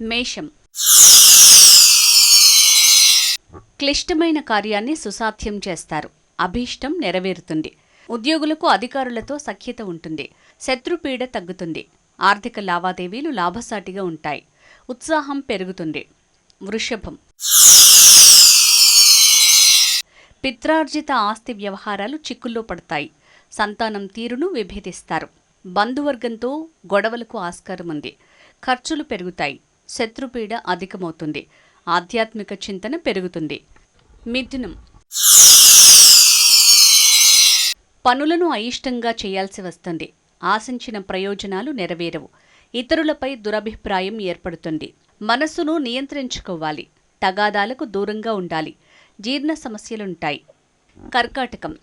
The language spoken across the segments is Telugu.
మేషం. క్లిష్టమైన కార్యాన్ని సుసాధ్యం చేస్తారు. అభీష్టం నెరవేరుతుంది. ఉద్యోగులకు అధికారులతో సఖ్యత ఉంటుంది. శత్రుపీడ తగ్గుతుంది. ఆర్థిక లావాదేవీలు లాభసాటిగా ఉంటాయి. ఉత్సాహం పెరుగుతుంది. వృషభం. పిత్రార్జిత ఆస్తి వ్యవహారాలు చిక్కుల్లో పడతాయి. సంతానం తీరును విభేదిస్తారు. బంధువర్గంతో గొడవలకు ఆస్కారం ఉంది ఖర్చులు పెరుగుతాయి. శత్రుపీడ అధికమవుతుంది. ఆధ్యాత్మిక చింతన పెరుగుతుంది. మిథునం. పనులను అయిష్టంగా చేయాల్సి వస్తుంది. ఆశించిన ప్రయోజనాలు నెరవేరవు. ఇతరులపై దురభిప్రాయం ఏర్పడుతుంది. మనస్సును నియంత్రించుకోవాలి. తగాదాలకు దూరంగా ఉండాలి. జీర్ణ సమస్యలుంటాయి. కర్కాటకం.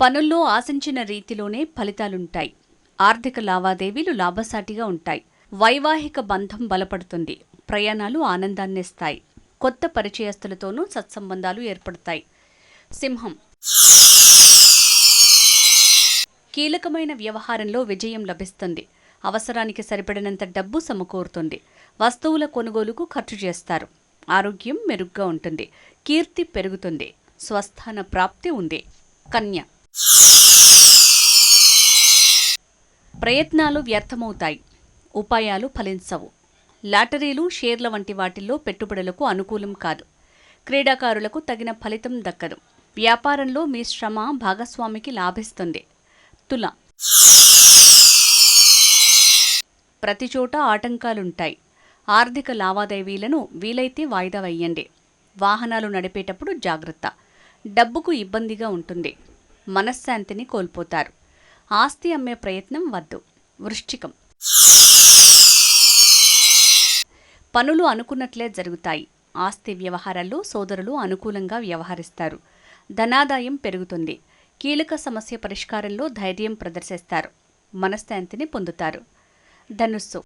పనుల్లో ఆశించిన రీతిలోనే ఫలితాలుంటాయి. ఆర్థిక లావాదేవీలు లాభసాటిగా ఉంటాయి. వైవాహిక బంధం బలపడుతుంది. ప్రయాణాలు ఆనందాన్నిస్తాయి కొత్త పరిచయస్తులతోనూ సత్సంబంధాలు ఏర్పడతాయి. సింహం. కీలకమైన వ్యవహారంలో విజయం లభిస్తుంది. అవసరానికి సరిపడినంత డబ్బు సమకూరుతుంది. వస్తువుల కొనుగోలుకు ఖర్చు చేస్తారు. ఆరోగ్యం మెరుగ్గా ఉంటుంది. కీర్తి పెరుగుతుంది. స్వస్థాన ప్రాప్తి ఉంది. కన్య. ప్రయత్నాలు వ్యర్థమవుతాయి. ఉపాయాలు ఫలించవు. లాటరీలు షేర్ల వంటి వాటిల్లో పెట్టుబడులకు అనుకూలం కాదు. క్రీడాకారులకు తగిన ఫలితం దక్కదు. వ్యాపారంలో మీ శ్రమ భాగస్వామికి లాభిస్తుంది. తుల ప్రతి చోట ఆటంకాలుంటాయి. ఆర్థిక లావాదేవీలను వీలైతే వాయిదా వేయండి. వాహనాలు నడిపేటప్పుడు జాగ్రత్త. డబ్బుకు ఇబ్బందిగా ఉంటుంది. మనశ్శాంతిని కోల్పోతారు. ఆస్తి అమ్మే ప్రయత్నం వద్దు. వృశ్చికం. పనులు అనుకున్నట్లే జరుగుతాయి. ఆస్తి వ్యవహారాల్లో సోదరులు అనుకూలంగా వ్యవహరిస్తారు. ధనాదాయం పెరుగుతుంది. కీలక సమస్య పరిష్కారంలో ధైర్యం ప్రదర్శిస్తారు. మనశ్శాంతిని పొందుతారు. ధనుస్సు.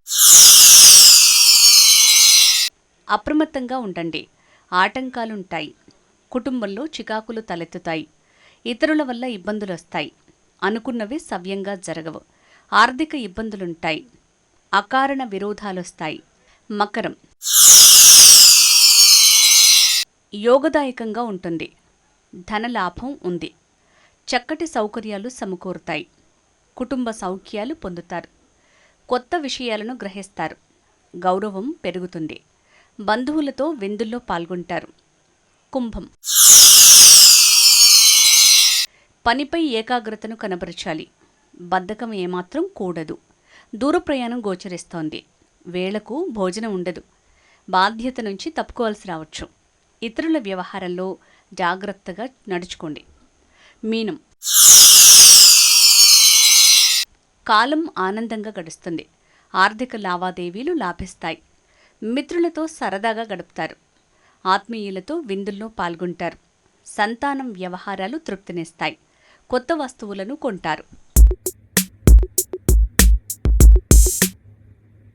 అప్రమత్తంగా ఉండండి. ఆటంకాలుంటాయి. కుటుంబంలో చికాకులు తలెత్తుతాయి. ఇతరుల వల్ల ఇబ్బందులు వస్తాయి అనుకున్నవి సవ్యంగా జరగవు. ఆర్థిక ఇబ్బందులుంటాయి. అకారణ విరోధాలొస్తాయి. మకరం. యోగదాయకంగా ఉంటుంది. ధనలాభం ఉంది. చక్కటి సౌకర్యాలు సమకూరుతాయి. కుటుంబ సౌఖ్యాలు పొందుతారు. కొత్త విషయాలను గ్రహిస్తారు. గౌరవం పెరుగుతుంది. బంధువులతో విందుల్లో పాల్గొంటారు. కుంభం. పనిపై ఏకాగ్రతను కనబరచాలి. బద్ధకం ఏమాత్రం కూడదు. దూర ప్రయాణం గోచరిస్తోంది. వేళకు భోజనం ఉండదు. బాధ్యత నుంచి తప్పుకోవాల్సి రావచ్చు. ఇతరుల వ్యవహారంలో జాగ్రత్తగా నడుచుకోండి. మీనం. కాలం ఆనందంగా గడుస్తుంది. ఆర్థిక లావాదేవీలు లాభిస్తాయి. మిత్రులతో సరదాగా గడుపుతారు. ఆత్మీయులతో విందుల్లో పాల్గొంటారు. సంతానం వ్యవహారాలు తృప్తినిస్తాయి. కొత్త వస్తువులను కొంటారు.